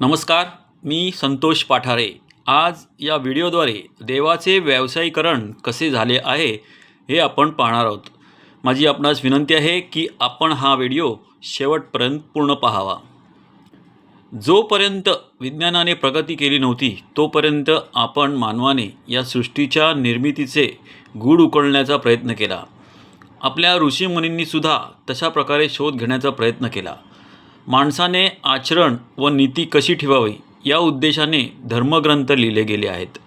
नमस्कार मी संतोष पाठारे. आज या व्हिडिओद्वारे देवाचे व्यावसायीकरण कसे झाले आहे हे आपण पाहणार आहोत. माझी आपणास विनंती आहे की आपण हा व्हिडिओ शेवटपर्यंत पूर्ण पाहावा. जोपर्यंत विज्ञानाने प्रगती केली नव्हती तोपर्यंत आपण मानवाने या सृष्टीच्या निर्मितीचे गूढ उकळण्याचा प्रयत्न केला. आपल्या ऋषीमुनींनीसुद्धा तशा प्रकारे शोध घेण्याचा प्रयत्न केला. माणसाने आचरण व नीती कशी ठेवावी या उद्देशाने धर्मग्रंथ लिहिले गेले आहेत.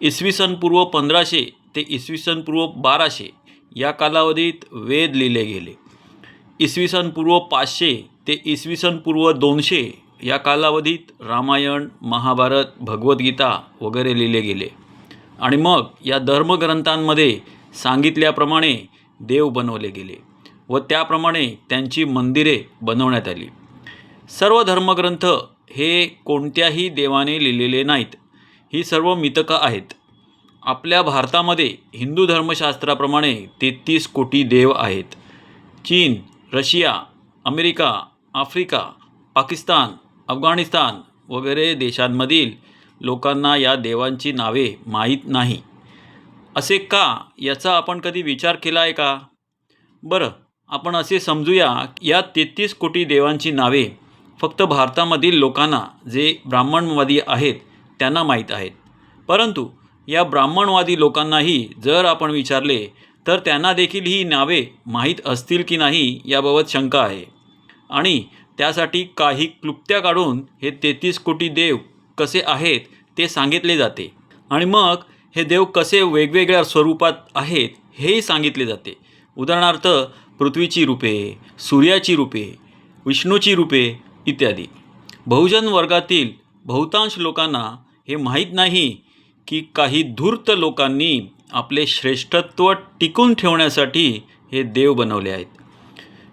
इसवी सन पूर्व पंधराशे ते इसवी सन पूर्व बाराशे या कालावधीत वेद लिहिले गेले. इसवी सन पूर्व पाचशे ते इसवी सन पूर्व दोनशे या कालावधीत रामायण महाभारत भगवद्गीता वगैरे लिहिले गेले. आणि मग या धर्मग्रंथांमध्ये सांगितल्याप्रमाणे देव बनवले गेले व त्याप्रमाणे त्यांची मंदिरे बनवण्यात आली. सर्व धर्मग्रंथ हे कोणत्याही देवाने लिहिलेले नाहीत. ही सर्व मितकं आहेत. आपल्या भारतामध्ये हिंदू धर्मशास्त्राप्रमाणे तेहतीस कोटी देव आहेत. चीन Russia America Africa Pakistan Afghanistan वगैरे देशांमधील लोकांना या देवांची नावे माहीत नाही. असे का? याचा आपण कधी विचार केला आहे का? बरं आपण असे समजूया या तेहतीस कोटी देवांची नावे फक्त भारतामधील लोकांना जे ब्राह्मणवादी आहेत त्यांना माहीत आहेत. परंतु या ब्राह्मणवादी लोकांनाही जर आपण विचारले तर त्यांना देखील ही नावे माहीत असतील की नाही याबाबत शंका आहे. आणि त्यासाठी काही क्लुप्त्या काढून हे तेहतीस कोटी देव कसे आहेत ते सांगितले जाते. आणि मग हे देव कसे वेगवेगळ्या स्वरूपात आहेत हेही सांगितले जाते. उदाहरणार्थ पृथ्वीची रूपे सूर्याची रूपे विष्णूची रूपे इत्यादी. बहुजन वर्गातील बहुतांश लोकांना हे माहीत नाही की काही धूर्त लोकांनी आपले श्रेष्ठत्व टिकून ठेवण्यासाठी हे देव बनवले आहेत.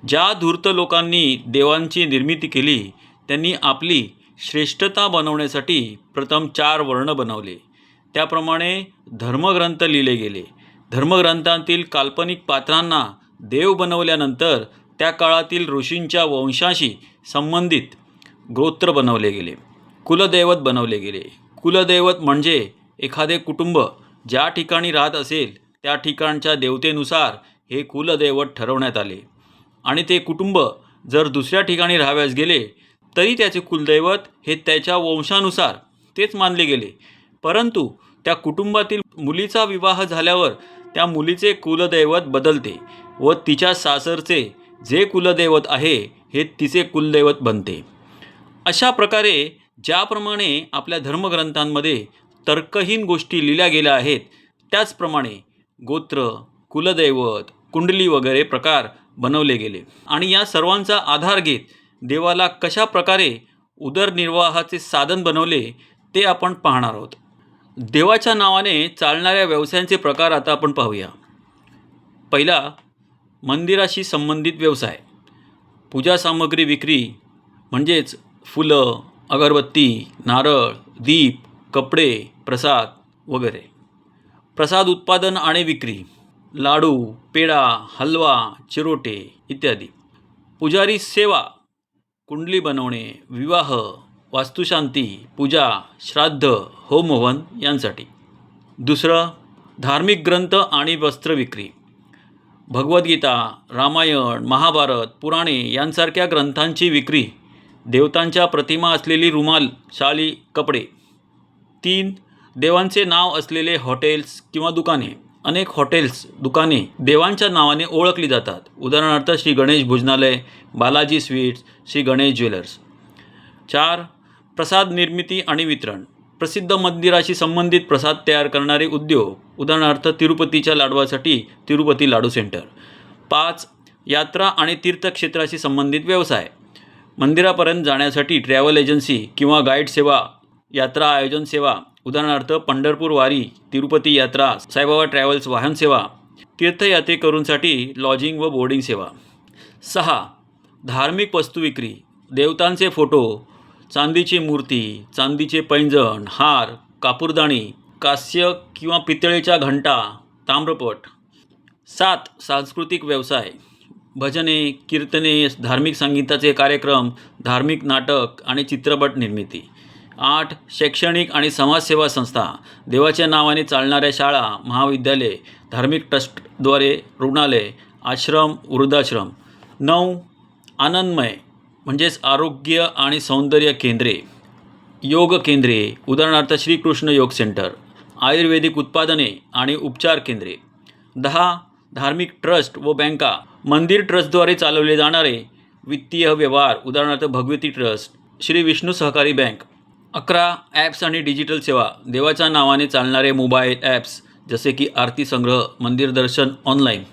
ज्या धूर्त लोकांनी देवांची निर्मिती केली त्यांनी आपली श्रेष्ठता बनवण्यासाठी प्रथम चार वर्ण बनवले. त्याप्रमाणे धर्मग्रंथ लिहिले गेले. धर्मग्रंथांतील काल्पनिक पात्रांना देव बनवल्यानंतर त्या काळातील ऋषींच्या वंशाशी संबंधित गोत्र बनवले गेले कुलदैवत बनवले गेले. कुलदैवत म्हणजे एखादे कुटुंब ज्या ठिकाणी राहत असेल त्या ठिकाणच्या देवतेनुसार हे कुलदैवत ठरवण्यात आले. आणि ते कुटुंब जर दुसऱ्या ठिकाणी राहाव्यास गेले तरी त्याचे कुलदैवत हे त्याच्या वंशानुसार तेच मानले गेले. परंतु त्या कुटुंबातील मुलीचा विवाह झाल्यावर त्या मुलीचे कुलदैवत बदलते व तिच्या सासरचे जे कुलदैवत आहे हे तिचे कुलदैवत बनते. अशा प्रकारे ज्याप्रमाणे आपल्या धर्मग्रंथांमध्ये तर्कहीन गोष्टी लिहिल्या गेल्या आहेत त्याचप्रमाणे गोत्र कुलदैवत कुंडली वगैरे प्रकार बनवले गेले. आणि या सर्वांचा आधार घेत देवाला कशा प्रकारे उदरनिर्वाहाचे साधन बनवले ते आपण पाहणार आहोत. देवाच्या नावाने चालणाऱ्या व्यवसायांचे प्रकार आता आपण पाहूया. पहिला मंदिराशी संबंधित व्यवसाय. पूजा सामग्री विक्री म्हणजेच फुलं अगरबत्ती नारळ दीप कपडे प्रसाद वगैरे. प्रसाद उत्पादन आणि विक्री लाडू पेढा हलवा चिरोटे इत्यादी. पुजारी सेवा कुंडली बनवणे विवाह वास्तुशांती पूजा श्राद्ध होमहवन यांसाठी. दुसरं धार्मिक ग्रंथ आणि वस्त्र विक्री. भगवद्गीता रामायण महाभारत पुराणे यांसारख्या ग्रंथांची विक्री देवतांच्या प्रतिमा असलेली रुमाल शाली कपडे. तीन देवांचे नाव असलेले हॉटेल्स किंवा दुकाने. अनेक हॉटेल्स दुकाने देवांच्या नावाने ओळखली जातात. उदाहरणार्थ श्री गणेश भोजनालय बालाजी स्वीट्स श्री गणेश ज्वेलर्स. चार प्रसाद निर्मिती आणि वितरण. प्रसिद्ध मंदिराशी संबंधित प्रसाद तयार करणारे उद्योग उदाहरणार्थ तिरुपतीच्या लाडवासाठी तिरुपती लाडू सेंटर. पाच यात्रा आणि तीर्थक्षेत्राशी संबंधित व्यवसाय. मंदिरापर्यंत जाण्यासाठी ट्रॅव्हल एजन्सी किंवा गाईड सेवा यात्रा आयोजन सेवा उदाहरणार्थ पंढरपूर वारी तिरुपती यात्रा साईबाबा ट्रॅव्हल्स वाहन सेवा तीर्थयात्रेकरूंसाठी लॉजिंग व बोर्डिंग सेवा. सहा धार्मिक वस्तू विक्री देवतांचे फोटो चांदीची मूर्ती चांदीचे पैंजण हार कापूरदाणी कास्य किंवा पितळेच्या घंटा ताम्रपट. सात सांस्कृतिक व्यवसाय. भजने कीर्तने धार्मिक संगीताचे कार्यक्रम धार्मिक नाटक आणि चित्रपट निर्मिती. आठ शैक्षणिक आणि समाजसेवा संस्था. देवाच्या नावाने चालणाऱ्या शाळा महाविद्यालये धार्मिक ट्रस्टद्वारे रुग्णालय आश्रम वृद्धाश्रम. नऊ आनंदमय. म्हणजेच आरोग्य आणि सौंदर्य केंद्रे योग केंद्रे उदाहरणार्थ श्रीकृष्ण योग सेंटर आयुर्वेदिक उत्पादने आणि उपचार केंद्रे. दहा धार्मिक ट्रस्ट व बँका मंदिर ट्रस्टद्वारे चालवले जाणारे वित्तीय व्यवहार उदाहरणार्थ भगवती ट्रस्ट श्री विष्णू सहकारी बँक. अकरा ॲप्स आणि डिजिटल सेवा देवाच्या नावाने चालणारे मोबाईल ॲप्स जसे की आरती संग्रह मंदिर दर्शन ऑनलाईन.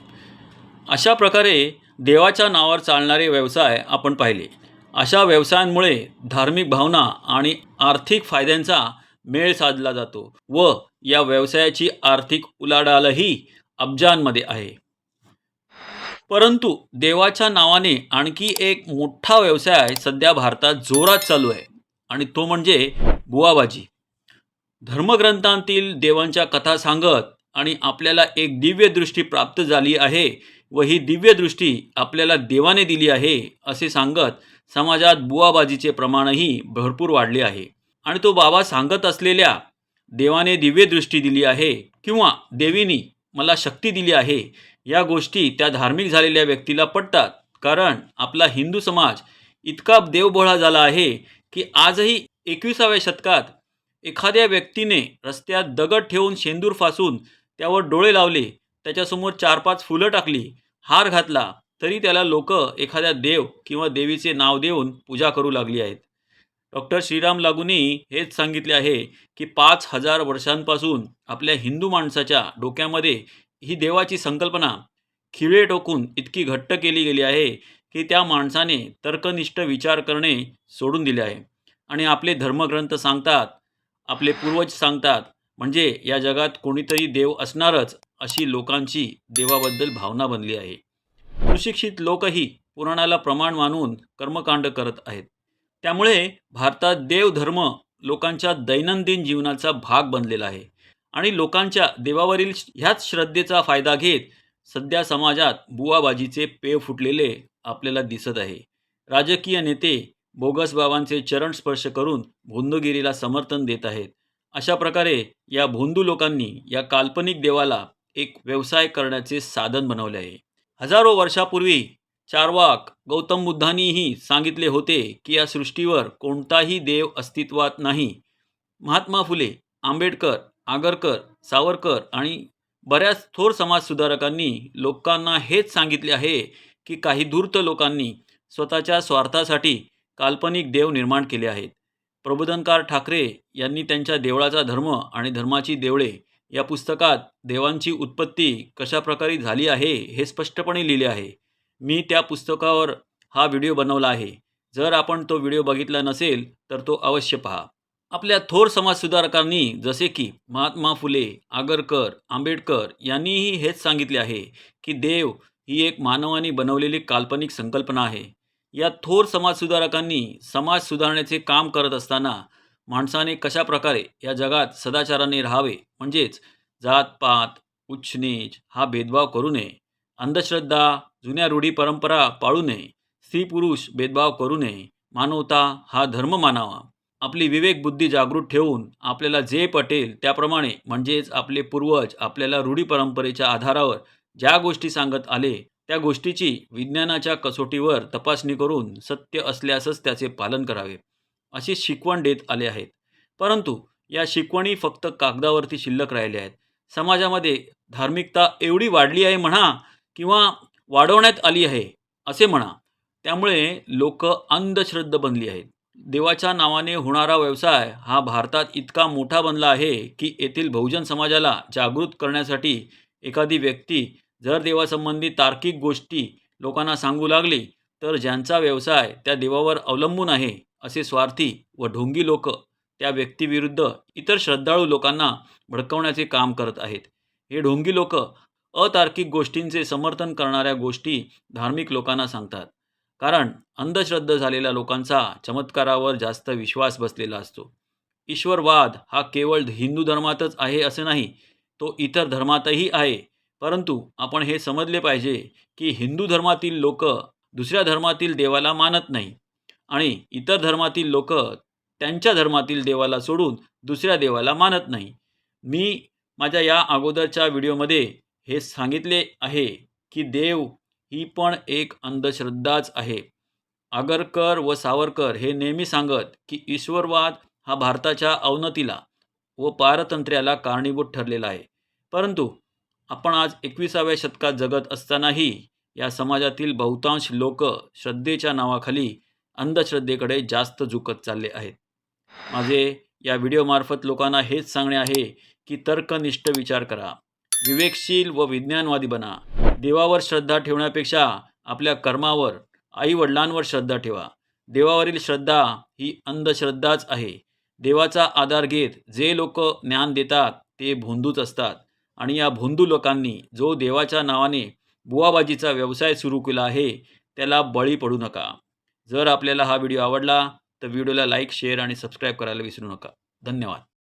अशा प्रकारे देवाच्या नावावर चालणारे व्यवसाय आपण पाहिले. अशा व्यवसायांमुळे धार्मिक भावना आणि आर्थिक फायद्यांचा मेळ साधला जातो व या व्यवसायाची आर्थिक उलाढालही अब्जांमध्ये आहे. परंतु देवाच्या नावाने आणखी एक मोठा व्यवसाय सध्या भारतात जोरात चालू आहे आणि तो म्हणजे बुवाबाजी. धर्मग्रंथांतील देवांच्या कथा सांगत आणि आपल्याला एक दिव्य दृष्टी प्राप्त झाली आहे व ही दिव्य दृष्टी आपल्याला देवाने दिली आहे असे सांगत समाजात बुवाबाजीचे प्रमाणही भरपूर वाढले आहे. आणि तो बाबा सांगत असलेल्या देवाने दिव्य दृष्टी दिली आहे किंवा देवीनी मला शक्ती दिली आहे या गोष्टी त्या धार्मिक झालेल्या व्यक्तीला पटतात. कारण आपला हिंदू समाज इतका देवभोळा झाला आहे की आजही एकविसाव्या शतकात एखाद्या व्यक्तीने रस्त्यात दगड ठेवून शेंदूर फासून त्यावर डोळे लावले त्याच्यासमोर चार पाच फुलं टाकली हार घातला तरी त्याला लोक एखाद्या देव किंवा देवीचे नाव देऊन पूजा करू लागली आहेत. डॉक्टर श्रीराम लागूनी हेच सांगितले आहे की पाच हजार वर्षांपासून आपल्या हिंदू माणसाच्या डोक्यामध्ये ही देवाची संकल्पना खिळे टोकून इतकी घट्ट केली गेली आहे की त्या माणसाने तर्कनिष्ठ विचार करणे सोडून दिले आहे. आणि आपले धर्मग्रंथ सांगतात आपले पूर्वज सांगतात म्हणजे या जगात कोणीतरी देव असणारच अशी लोकांची देवाबद्दल भावना बनली आहे. सुशिक्षित लोकही पुराणाला प्रमाण मानून कर्मकांड करत आहेत. त्यामुळे भारतात देवधर्म लोकांच्या दैनंदिन जीवनाचा भाग बनलेला आहे आणि लोकांच्या देवावरील ह्याच श्रद्धेचा फायदा घेत सध्या समाजात बुवाबाजीचे पेव फुटलेले आपल्याला दिसत आहे. राजकीय नेते बोगस बाबांचे चरण स्पर्श करून भोंदगिरीला समर्थन देत आहेत. अशा प्रकारे या भोंदू लोकांनी या काल्पनिक देवाला एक व्यवसाय करण्याचे साधन बनवले आहे. हजारो वर्षापूर्वी चारवाक गौतम बुद्धांनीही सांगितले होते की या सृष्टीवर कोणताही देव अस्तित्वात नाही. महात्मा फुले आंबेडकर आगरकर सावरकर आणि बऱ्याच थोर समाजसुधारकांनी लोकांना हेच सांगितले आहे की काही धूर्त लोकांनी स्वतःच्या स्वार्थासाठी काल्पनिक देव निर्माण केले आहेत. प्रबोधनकार ठाकरे यांनी त्यांच्या देवळाचा धर्म आणि धर्माची देवळे या पुस्तकात देवांची उत्पत्ती कशाप्रकारे झाली आहे हे स्पष्टपणे लिहिले आहे. मी त्या पुस्तकावर हा व्हिडिओ बनवला आहे. जर आपण तो व्हिडिओ बघितला नसेल तर तो अवश्य पहा. आपल्या थोर समाजसुधारकांनी जसे की महात्मा फुले आगरकर आंबेडकर यांनीही हेच सांगितले आहे की देव ही एक मानवाने बनवलेली काल्पनिक संकल्पना आहे. या थोर समाजसुधारकांनी समाज सुधारण्याचे काम करत असताना माणसाने कशा प्रकारे या जगात सदाचाराने राहावे? म्हणजेच जातपात उच्चनीच हा भेदभाव करू नये. अंधश्रद्धा जुन्या रूढी परंपरा पाळू नये. स्त्री पुरुष भेदभाव करू नये. मानवता हा धर्म मानावा. आपली विवेक बुद्धी जागृत ठेवून आपल्याला जे पटेल त्याप्रमाणे म्हणजेच आपले पूर्वज आपल्याला रूढी परंपरेच्या आधारावर ज्या गोष्टी सांगत आले त्या गोष्टीची विज्ञानाच्या कसोटीवर तपासणी करून सत्य असल्यासच त्याचे पालन करावे. अशी शिकवण देत आले आहेत. परंतु या शिकवणी फक्त कागदावरती शिल्लक राहिल्या आहेत. समाजामध्ये धार्मिकता एवढी वाढली आहे म्हणा किंवा वाढवण्यात आली आहे असे म्हणा त्यामुळे लोक अंधश्रद्ध बनली आहेत. देवाच्या नावाने होणारा व्यवसाय हा भारतात इतका मोठा बनला आहे की येथील बहुजन समाजाला जागृत करण्यासाठी एखादी व्यक्ती जर देवासंबंधी तार्किक गोष्टी लोकांना सांगू लागली तर ज्यांचा व्यवसाय त्या देवावर अवलंबून आहे असे स्वार्थी व ढोंगी लोक त्या व्यक्तीविरुद्ध इतर श्रद्धाळू लोकांना भडकवण्याचे काम करत आहेत. हे ढोंगी लोक अतार्किक गोष्टींचे समर्थन करणाऱ्या गोष्टी धार्मिक लोकांना सांगतात. कारण अंधश्रद्ध झालेल्या लोकांचा चमत्कारावर जास्त विश्वास बसलेला असतो. ईश्वरवाद हा केवळ हिंदू धर्मातच आहे असं नाही तो इतर धर्मातही आहे. परंतु आपण हे समजले पाहिजे की हिंदू धर्मातील लोक दुसऱ्या धर्मातील देवाला मानत नाही. आणि इतर धर्मातील लोक त्यांच्या धर्मातील देवाला सोडून दुसऱ्या देवाला मानत नाही. मी माझ्या या अगोदरच्या व्हिडिओमध्ये हे सांगितले आहे की देव ही पण एक अंधश्रद्धाच आहे. आगरकर व सावरकर हे नेहमी सांगत की ईश्वरवाद हा भारताच्या अवनतीला व पारतंत्र्याला कारणीभूत ठरलेला आहे. परंतु आपण आज एकविसाव्या शतकात जगत असतानाही या समाजातील बहुतांश लोक श्रद्धेच्या नावाखाली अंधश्रद्धेकडे जास्त झुकत चालले आहेत. माझे या व्हिडिओमार्फत लोकांना हेच सांगणे आहे की तर्कनिष्ठ विचार करा. विवेकशील व विज्ञानवादी बना. देवावर श्रद्धा ठेवण्यापेक्षा आपल्या कर्मावर आईवडिलांवर श्रद्धा ठेवा. देवावरील श्रद्धा ही अंधश्रद्धाच आहे. देवाचा आधार घेत जे लोक ज्ञान देतात ते भोंदूच असतात. आणि या भोंदू लोकांनी जो देवाच्या नावाने बुवाबाजीचा व्यवसाय सुरू केला आहे त्याला बळी पडू नका. जर आपल्याला हा व्हिडिओ आवडला तर व्हिडिओला लाईक शेअर आणि सबस्क्राईब करायला विसरू नका. धन्यवाद.